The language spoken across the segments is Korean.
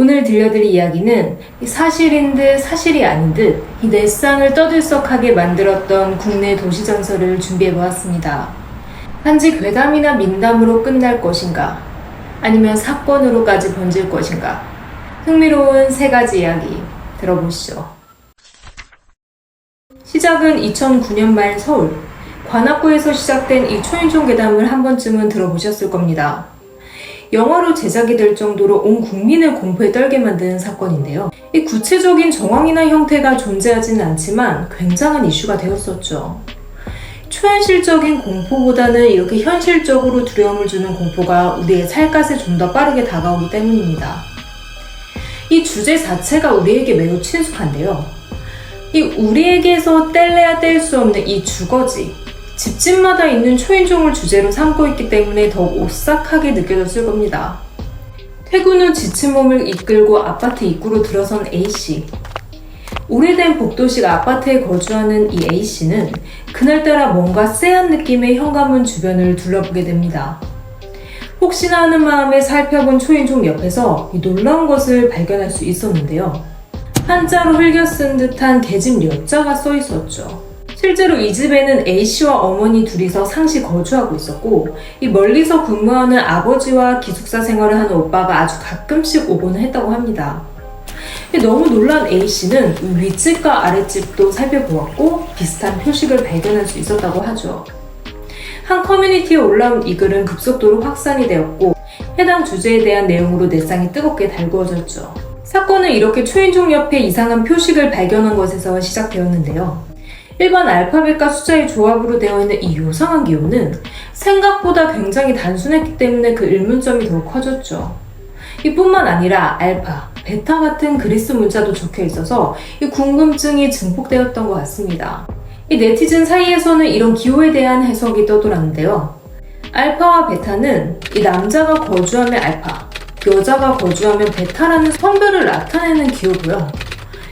오늘 들려드릴 이야기는 사실인 듯 사실이 아닌 듯 이 넷상을 떠들썩하게 만들었던 국내 도시 전설을 준비해 보았습니다. 단지 괴담이나 민담으로 끝날 것인가? 아니면 사건으로까지 번질 것인가? 흥미로운 세 가지 이야기 들어보시죠. 시작은 2009년 말 서울 관악구에서 시작된 이 초인종 괴담을 한 번쯤은 들어보셨을 겁니다. 영화로 제작이 될 정도로 온 국민을 공포에 떨게 만드는 사건인데요. 이 구체적인 정황이나 형태가 존재하지는 않지만 굉장한 이슈가 되었었죠. 초현실적인 공포보다는 이렇게 현실적으로 두려움을 주는 공포가 우리의 살갗에 좀 더 빠르게 다가오기 때문입니다. 이 주제 자체가 우리에게 매우 친숙한데요. 이 우리에게서 뗄래야 뗄 수 없는 이 주거지, 집집마다 있는 초인종을 주제로 삼고 있기 때문에 더욱 오싹하게 느껴졌을 겁니다. 퇴근 후 지친 몸을 이끌고 아파트 입구로 들어선 A씨. 오래된 복도식 아파트에 거주하는 이 A씨는 그날따라 뭔가 쎄한 느낌의 현관문 주변을 둘러보게 됩니다. 혹시나 하는 마음에 살펴본 초인종 옆에서 이 놀라운 것을 발견할 수 있었는데요. 한자로 흘겨 쓴 듯한 계집 여자가 써 있었죠. 실제로 이 집에는 A씨와 어머니 둘이서 상시 거주하고 있었고, 이 멀리서 근무하는 아버지와 기숙사 생활을 하는 오빠가 아주 가끔씩 오곤 했다고 합니다. 너무 놀란 A씨는 윗집과 아랫집도 살펴보았고, 비슷한 표식을 발견할 수 있었다고 하죠. 한 커뮤니티에 올라온 이 글은 급속도로 확산이 되었고, 해당 주제에 대한 내용으로 넷상이 뜨겁게 달구어졌죠. 사건은 이렇게 초인종 옆에 이상한 표식을 발견한 것에서 시작되었는데요. 일반 알파벳과 숫자의 조합으로 되어 있는 이 요상한 기호는 생각보다 굉장히 단순했기 때문에 그 의문점이 더욱 커졌죠. 이뿐만 아니라 알파, 베타 같은 그리스 문자도 적혀 있어서 이 궁금증이 증폭되었던 것 같습니다. 이 네티즌 사이에서는 이런 기호에 대한 해석이 떠돌았는데요. 알파와 베타는 이 남자가 거주하면 알파, 여자가 거주하면 베타라는 성별을 나타내는 기호고요.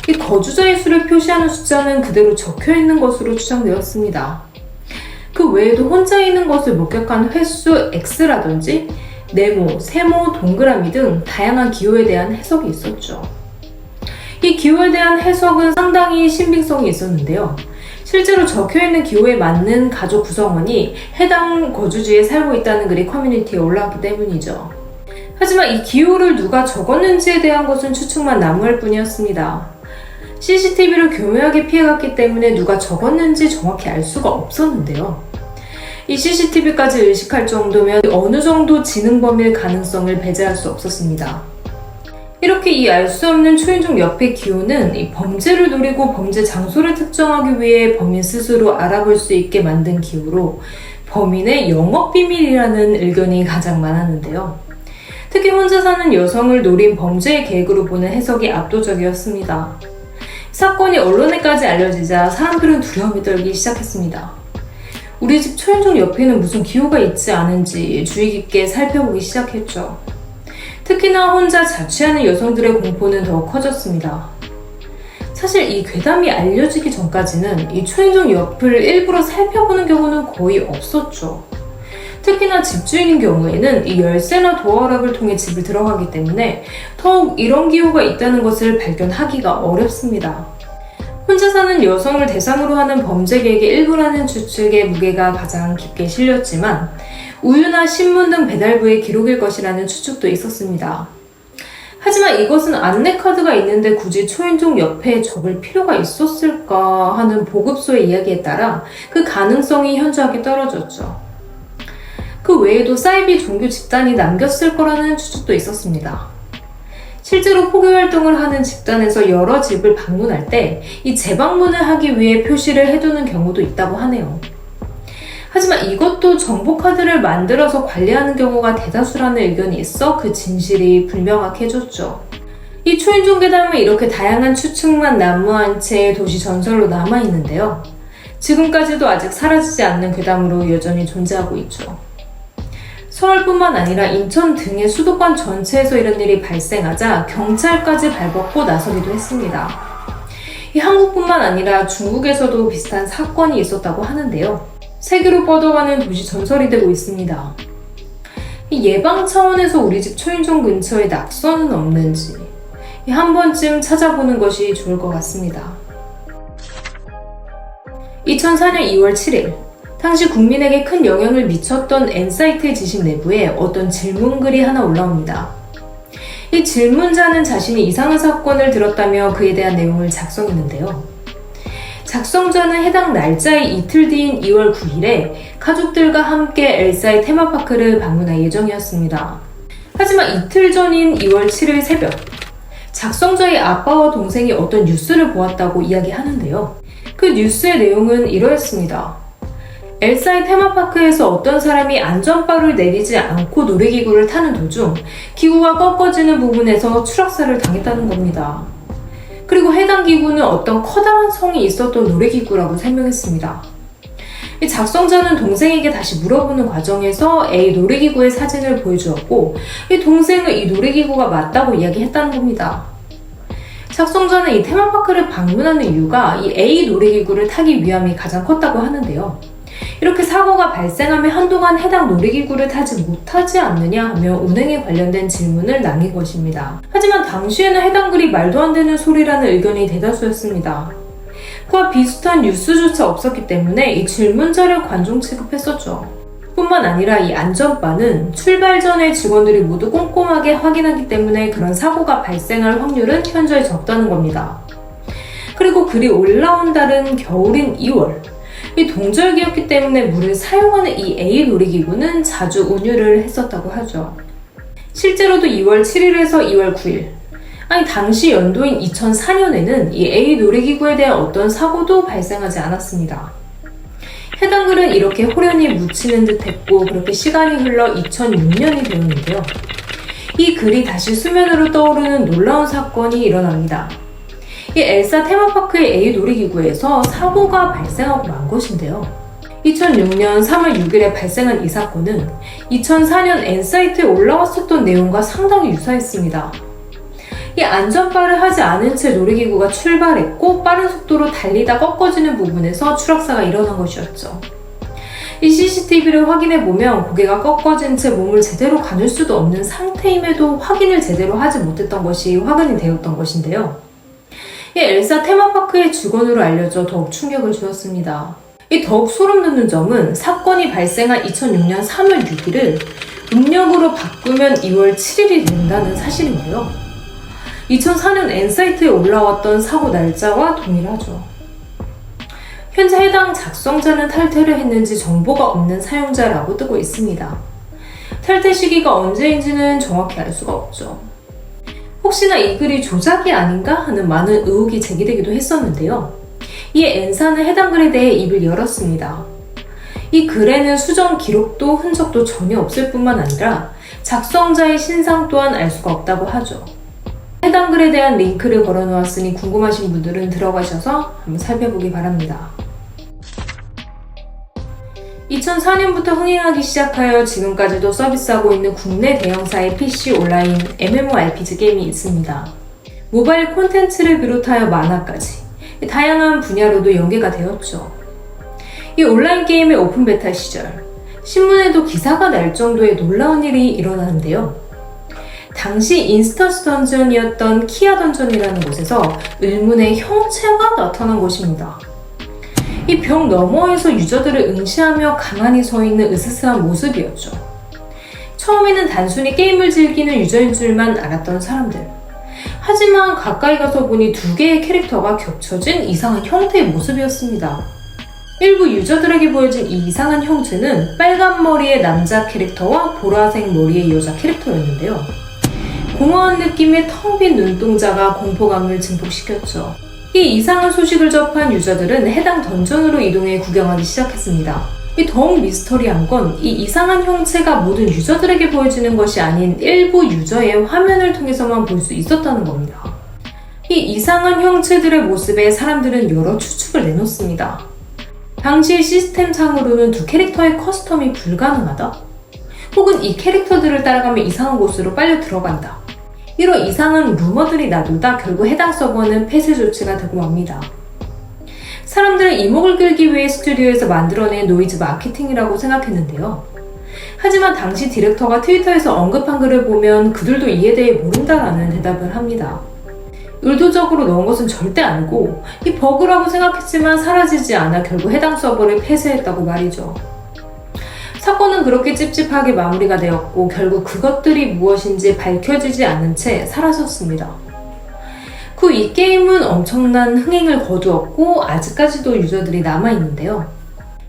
이 거주자의 수를 표시하는 숫자는 그대로 적혀 있는 것으로 추정되었습니다. 그 외에도 혼자 있는 것을 목격한 횟수 X라든지 네모, 세모, 동그라미 등 다양한 기호에 대한 해석이 있었죠. 이 기호에 대한 해석은 상당히 신빙성이 있었는데요. 실제로 적혀 있는 기호에 맞는 가족 구성원이 해당 거주지에 살고 있다는 글이 커뮤니티에 올라왔기 때문이죠. 하지만 이 기호를 누가 적었는지에 대한 것은 추측만 난무할 뿐이었습니다. CCTV를 교묘하게 피해갔기 때문에 누가 적었는지 정확히 알 수가 없었는데요. 이 CCTV까지 의식할 정도면 어느 정도 지능 범일 가능성을 배제할 수 없었습니다. 이렇게 이 알 수 없는 초인종 옆의 기호는 이 범죄를 노리고 범죄 장소를 특정하기 위해 범인 스스로 알아볼 수 있게 만든 기호로 범인의 영업 비밀이라는 의견이 가장 많았는데요. 특히 혼자 사는 여성을 노린 범죄의 계획으로 보는 해석이 압도적이었습니다. 사건이 언론에까지 알려지자 사람들은 두려움이 떨기 시작했습니다. 우리 집 초인종 옆에는 무슨 기호가 있지 않은지 주의 깊게 살펴보기 시작했죠. 특히나 혼자 자취하는 여성들의 공포는 더 커졌습니다. 사실 이 괴담이 알려지기 전까지는 이 초인종 옆을 일부러 살펴보는 경우는 거의 없었죠. 특히나 집주인인 경우에는 이 열쇠나 도어락을 통해 집을 들어가기 때문에 더욱 이런 기호가 있다는 것을 발견하기가 어렵습니다. 혼자 사는 여성을 대상으로 하는 범죄 계획의 일부라는 추측의 무게가 가장 깊게 실렸지만 우유나 신문 등 배달부의 기록일 것이라는 추측도 있었습니다. 하지만 이것은 안내카드가 있는데 굳이 초인종 옆에 적을 필요가 있었을까 하는 보급소의 이야기에 따라 그 가능성이 현저하게 떨어졌죠. 그 외에도 사이비 종교 집단이 남겼을 거라는 추측도 있었습니다. 실제로 포교 활동을 하는 집단에서 여러 집을 방문할 때 이 재방문을 하기 위해 표시를 해두는 경우도 있다고 하네요. 하지만 이것도 정보카드를 만들어서 관리하는 경우가 대다수라는 의견이 있어 그 진실이 불명확 해졌죠. 이 초인종 괴담은 이렇게 다양한 추측만 난무한 채 도시 전설로 남아있는데요. 지금까지도 아직 사라지지 않는 괴담으로 여전히 존재하고 있죠. 서울뿐만 아니라 인천 등의 수도권 전체에서 이런 일이 발생하자 경찰까지 발벗고 나서기도 했습니다. 이 한국뿐만 아니라 중국에서도 비슷한 사건이 있었다고 하는데요. 세계로 뻗어가는 도시 전설이 되고 있습니다. 예방 차원에서 우리 집 초인종 근처에 낙서는 없는지, 한 번쯤 찾아보는 것이 좋을 것 같습니다. 2004년 2월 7일, 당시 국민에게 큰 영향을 미쳤던 N사이트 지식 내부에 어떤 질문글이 하나 올라옵니다. 이 질문자는 자신이 이상한 사건을 들었다며 그에 대한 내용을 작성했는데요. 작성자는 해당 날짜의 이틀 뒤인 2월 9일에 가족들과 함께 엘사의 테마파크를 방문할 예정이었습니다. 하지만 이틀 전인 2월 7일 새벽, 작성자의 아빠와 동생이 어떤 뉴스를 보았다고 이야기하는데요. 그 뉴스의 내용은 이러했습니다. 엘사의 테마파크에서 어떤 사람이 안전바를 내리지 않고 놀이기구를 타는 도중 기구가 꺾어지는 부분에서 추락사를 당했다는 겁니다. 그리고 해당 기구는 어떤 커다란 성이 있었던 놀이기구라고 설명했습니다. 이 작성자는 동생에게 다시 물어보는 과정에서 A 놀이기구의 사진을 보여주었고 이 동생은 이 놀이기구가 맞다고 이야기했다는 겁니다. 작성자는 이 테마파크를 방문하는 이유가 이 A 놀이기구를 타기 위함이 가장 컸다고 하는데요. 이렇게 사고가 발생하면 한동안 해당 놀이기구를 타지 못하지 않느냐 하며 운행에 관련된 질문을 남긴 것입니다. 하지만 당시에는 해당 글이 말도 안 되는 소리라는 의견이 대다수였습니다. 그와 비슷한 뉴스조차 없었기 때문에 이 질문자를 관종 취급했었죠. 뿐만 아니라 이 안전바는 출발 전에 직원들이 모두 꼼꼼하게 확인하기 때문에 그런 사고가 발생할 확률은 현저히 적다는 겁니다. 그리고 글이 올라온 달은 겨울인 2월. 이 동절기였기 때문에 물을 사용하는 이 A 놀이기구는 자주 운유를 했었다고 하죠. 실제로도 2월 7일에서 2월 9일, 아니 당시 연도인 2004년에는 이 A 놀이기구에 대한 어떤 사고도 발생하지 않았습니다. 해당 글은 이렇게 호련히 묻히는 듯 했고 그렇게 시간이 흘러 2006년이 되었는데요. 이 글이 다시 수면으로 떠오르는 놀라운 사건이 일어납니다. 이 엘사 테마파크의 A 놀이기구에서 사고가 발생하고 만 것인데요. 2006년 3월 6일에 발생한 이 사건은 2004년 N사이트에 올라왔었던 내용과 상당히 유사했습니다. 이 안전바를 하지 않은 채 놀이기구가 출발했고 빠른 속도로 달리다 꺾어지는 부분에서 추락사가 일어난 것이었죠. 이 CCTV를 확인해 보면 고개가 꺾어진 채 몸을 제대로 가눌 수도 없는 상태임에도 확인을 제대로 하지 못했던 것이 확인이 되었던 것인데요. 이 엘사 테마파크의 직원으로 알려져 더욱 충격을 주었습니다. 이 더욱 소름 돋는 점은 사건이 발생한 2006년 3월 6일을 음력으로 바꾸면 2월 7일이 된다는 사실인데요. 2004년 N사이트에 올라왔던 사고 날짜와 동일하죠. 현재 해당 작성자는 탈퇴를 했는지 정보가 없는 사용자라고 뜨고 있습니다. 탈퇴 시기가 언제인지는 정확히 알 수가 없죠. 혹시나 이 글이 조작이 아닌가 하는 많은 의혹이 제기되기도 했었는데요. 이에 N사는 해당 글에 대해 입을 열었습니다. 이 글에는 수정 기록도 흔적도 전혀 없을 뿐만 아니라 작성자의 신상 또한 알 수가 없다고 하죠. 해당 글에 대한 링크를 걸어 놓았으니 궁금하신 분들은 들어가셔서 한번 살펴보기 바랍니다. 2004년부터 흥행하기 시작하여 지금까지도 서비스하고 있는 국내 대형사의 PC 온라인 MMORPG 게임이 있습니다. 모바일 콘텐츠를 비롯하여 만화까지 다양한 분야로도 연계가 되었죠. 이 온라인 게임의 오픈 베타 시절, 신문에도 기사가 날 정도의 놀라운 일이 일어나는데요. 당시 인스턴스 던전이었던 키아 던전이라는 곳에서 의문의 형체가 나타난 것입니다. 이 벽 너머에서 유저들을 응시하며 가만히 서 있는 으스스한 모습이었죠. 처음에는 단순히 게임을 즐기는 유저인 줄만 알았던 사람들. 하지만 가까이 가서 보니 두 개의 캐릭터가 겹쳐진 이상한 형태의 모습이었습니다. 일부 유저들에게 보여진 이 이상한 형체는 빨간 머리의 남자 캐릭터와 보라색 머리의 여자 캐릭터였는데요. 공허한 느낌의 텅 빈 눈동자가 공포감을 증폭시켰죠. 이 이상한 소식을 접한 유저들은 해당 던전으로 이동해 구경하기 시작했습니다. 이 더욱 미스터리한 건 이 이상한 형체가 모든 유저들에게 보여지는 것이 아닌 일부 유저의 화면을 통해서만 볼 수 있었다는 겁니다. 이 이상한 형체들의 모습에 사람들은 여러 추측을 내놓습니다. 당시 시스템상으로는 두 캐릭터의 커스텀이 불가능하다? 혹은 이 캐릭터들을 따라가면 이상한 곳으로 빨려 들어간다. 이런 이상한 루머들이 나돌다 결국 해당 서버는 폐쇄 조치가 되고 맙니다. 사람들은 이목을 끌기 위해 스튜디오에서 만들어낸 노이즈 마케팅이라고 생각했는데요. 하지만 당시 디렉터가 트위터에서 언급한 글을 보면 그들도 이에 대해 모른다라는 대답을 합니다. 의도적으로 넣은 것은 절대 아니고 이 버그라고 생각했지만 사라지지 않아 결국 해당 서버를 폐쇄했다고 말이죠. 사건은 그렇게 찝찝하게 마무리가 되었고 결국 그것들이 무엇인지 밝혀지지 않은 채 사라졌습니다. 그 이 게임은 엄청난 흥행을 거두었고 아직까지도 유저들이 남아있는데요.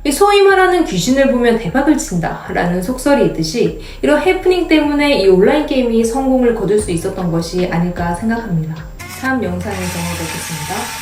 이 소위 말하는 귀신을 보면 대박을 친다 라는 속설이 있듯이 이런 해프닝 때문에 이 온라인 게임이 성공을 거둘 수 있었던 것이 아닐까 생각합니다. 다음 영상에서 뵙겠습니다.